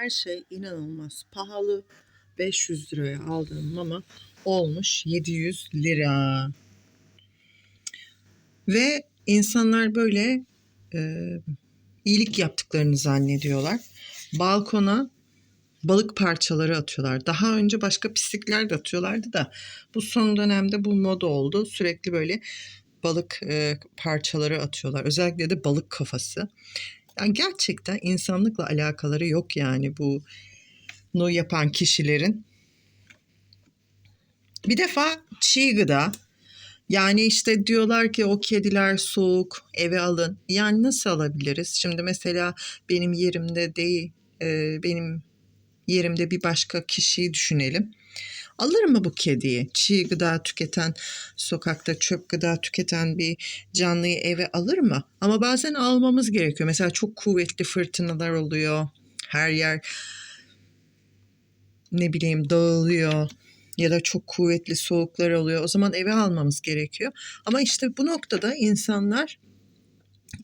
Her şey inanılmaz pahalı. 500 liraya aldığım mama olmuş 700 lira. Ve insanlar böyle e, iyilik yaptıklarını zannediyorlar. Balkona balık parçaları atıyorlar. Daha önce başka pislikler de atıyorlardı da bu son dönemde bu moda oldu. Sürekli böyle balık e, parçaları atıyorlar. Özellikle de balık kafası. Yani gerçekten insanlıkla alakaları yok yani bu bunu yapan kişilerin. Bir defa çiğ gıda. Yani işte diyorlar ki o kediler soğuk eve alın. Yani nasıl alabiliriz? Şimdi mesela benim yerimde değil, benim yerimde bir başka kişiyi düşünelim. Alır mı bu kediyi? Çiğ gıda tüketen, sokakta çöp gıda tüketen bir canlıyı eve alır mı? Ama bazen almamız gerekiyor. Mesela çok kuvvetli fırtınalar oluyor. Her yer ne bileyim dağılıyor ya da çok kuvvetli soğuklar oluyor. O zaman eve almamız gerekiyor. Ama işte bu noktada insanlar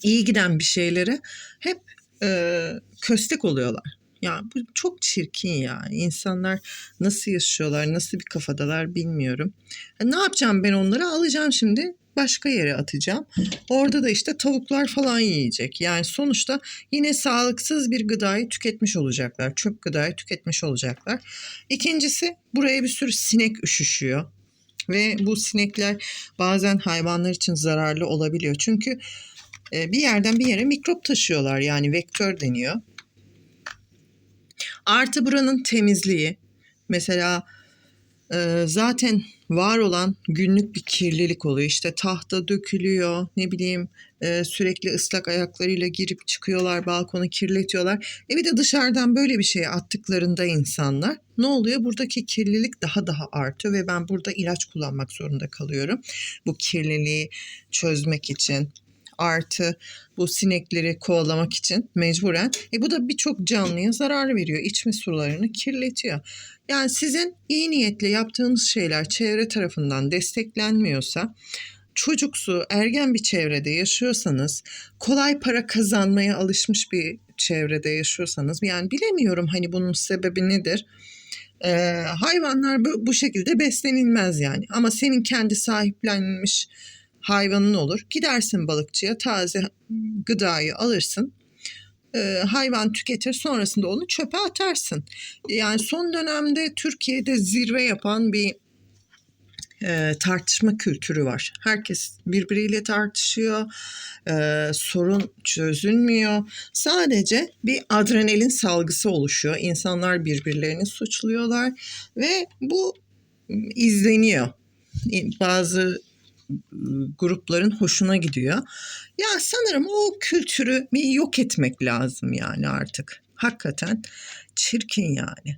iyi giden bir şeylere hep e, köstek oluyorlar. Ya bu çok çirkin ya. İnsanlar nasıl yaşıyorlar, nasıl bir kafadalar bilmiyorum. E, ne yapacağım ben onları? Alacağım şimdi başka yere atacağım. Orada da işte tavuklar falan yiyecek. Yani sonuçta yine sağlıksız bir gıdayı tüketmiş olacaklar. Çöp gıdayı tüketmiş olacaklar. İkincisi buraya bir sürü sinek üşüşüyor. Ve bu sinekler bazen hayvanlar için zararlı olabiliyor. Çünkü e, bir yerden bir yere mikrop taşıyorlar. Yani vektör deniyor. Artı buranın temizliği. Mesela e, zaten var olan günlük bir kirlilik oluyor. İşte tahta dökülüyor, ne bileyim e, sürekli ıslak ayaklarıyla girip çıkıyorlar, balkonu kirletiyorlar. E bir de dışarıdan böyle bir şey attıklarında insanlar ne oluyor? Buradaki kirlilik daha daha artıyor ve ben burada ilaç kullanmak zorunda kalıyorum. Bu kirliliği çözmek için artı bu sinekleri kovalamak için mecburen. E bu da birçok canlıya zarar veriyor. İçme sularını kirletiyor. Yani sizin iyi niyetle yaptığınız şeyler çevre tarafından desteklenmiyorsa çocuksu, ergen bir çevrede yaşıyorsanız, kolay para kazanmaya alışmış bir çevrede yaşıyorsanız, yani bilemiyorum hani bunun sebebi nedir? Ee, hayvanlar bu, bu şekilde beslenilmez yani. Ama senin kendi sahiplenmiş hayvanın olur. Gidersin balıkçıya taze gıdayı alırsın. E, hayvan tüketir sonrasında onu çöpe atarsın. Yani son dönemde Türkiye'de zirve yapan bir e, tartışma kültürü var. Herkes birbiriyle tartışıyor, e, sorun çözülmüyor. Sadece bir adrenalin salgısı oluşuyor. İnsanlar birbirlerini suçluyorlar ve bu izleniyor. Bazı grupların hoşuna gidiyor. Ya sanırım o kültürü bir yok etmek lazım yani artık. Hakikaten çirkin yani.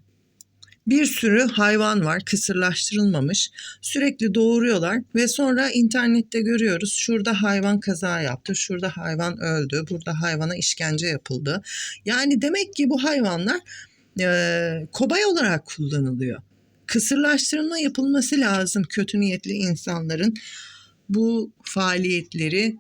Bir sürü hayvan var kısırlaştırılmamış. Sürekli doğuruyorlar ve sonra internette görüyoruz. Şurada hayvan kaza yaptı, şurada hayvan öldü, burada hayvana işkence yapıldı. Yani demek ki bu hayvanlar e, kobay olarak kullanılıyor. Kısırlaştırılma yapılması lazım kötü niyetli insanların bu faaliyetleri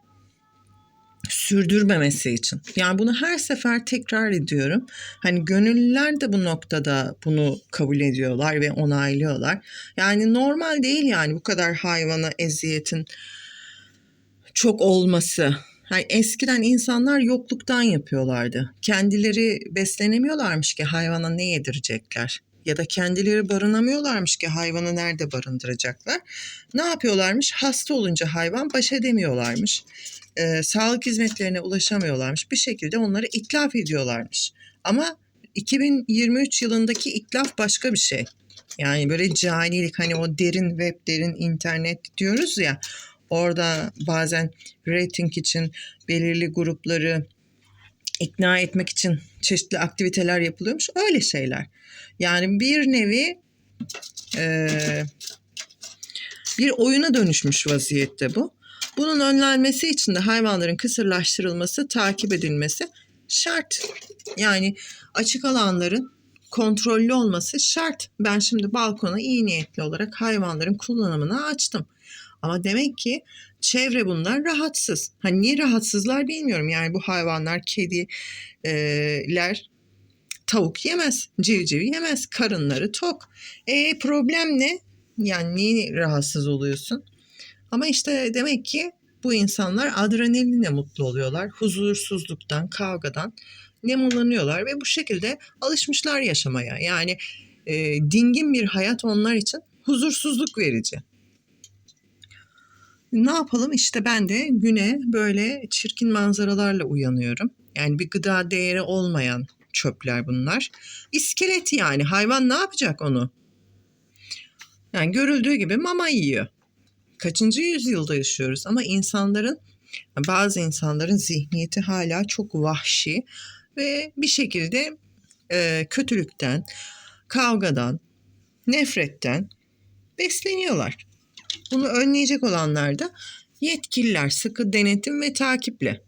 sürdürmemesi için. Yani bunu her sefer tekrar ediyorum. Hani gönüllüler de bu noktada bunu kabul ediyorlar ve onaylıyorlar. Yani normal değil yani bu kadar hayvana eziyetin çok olması. Yani eskiden insanlar yokluktan yapıyorlardı. Kendileri beslenemiyorlarmış ki hayvana ne yedirecekler ya da kendileri barınamıyorlarmış ki hayvanı nerede barındıracaklar. Ne yapıyorlarmış? Hasta olunca hayvan baş edemiyorlarmış. Ee, sağlık hizmetlerine ulaşamıyorlarmış. Bir şekilde onları itlaf ediyorlarmış. Ama 2023 yılındaki itlaf başka bir şey. Yani böyle canilik hani o derin web, derin internet diyoruz ya. Orada bazen rating için belirli grupları ikna etmek için çeşitli aktiviteler yapılıyormuş. Öyle şeyler. Yani bir nevi e, bir oyuna dönüşmüş vaziyette bu. Bunun önlenmesi için de hayvanların kısırlaştırılması, takip edilmesi şart. Yani açık alanların kontrollü olması şart. Ben şimdi balkona iyi niyetli olarak hayvanların kullanımını açtım. Ama demek ki çevre bunlar rahatsız. Hani niye rahatsızlar bilmiyorum. Yani bu hayvanlar, kediler tavuk yemez, civciv yemez, karınları tok. E problem ne? Yani niye rahatsız oluyorsun? Ama işte demek ki bu insanlar adrenalinle mutlu oluyorlar. Huzursuzluktan, kavgadan nemalanıyorlar ve bu şekilde alışmışlar yaşamaya. Yani e, dingin bir hayat onlar için huzursuzluk verici. Ne yapalım işte ben de güne böyle çirkin manzaralarla uyanıyorum. Yani bir gıda değeri olmayan çöpler bunlar. İskelet yani hayvan ne yapacak onu? Yani görüldüğü gibi mama yiyor. Kaçıncı yüzyılda yaşıyoruz ama insanların bazı insanların zihniyeti hala çok vahşi ve bir şekilde e, kötülükten, kavgadan, nefretten besleniyorlar. Bunu önleyecek olanlar da yetkililer sıkı denetim ve takiple.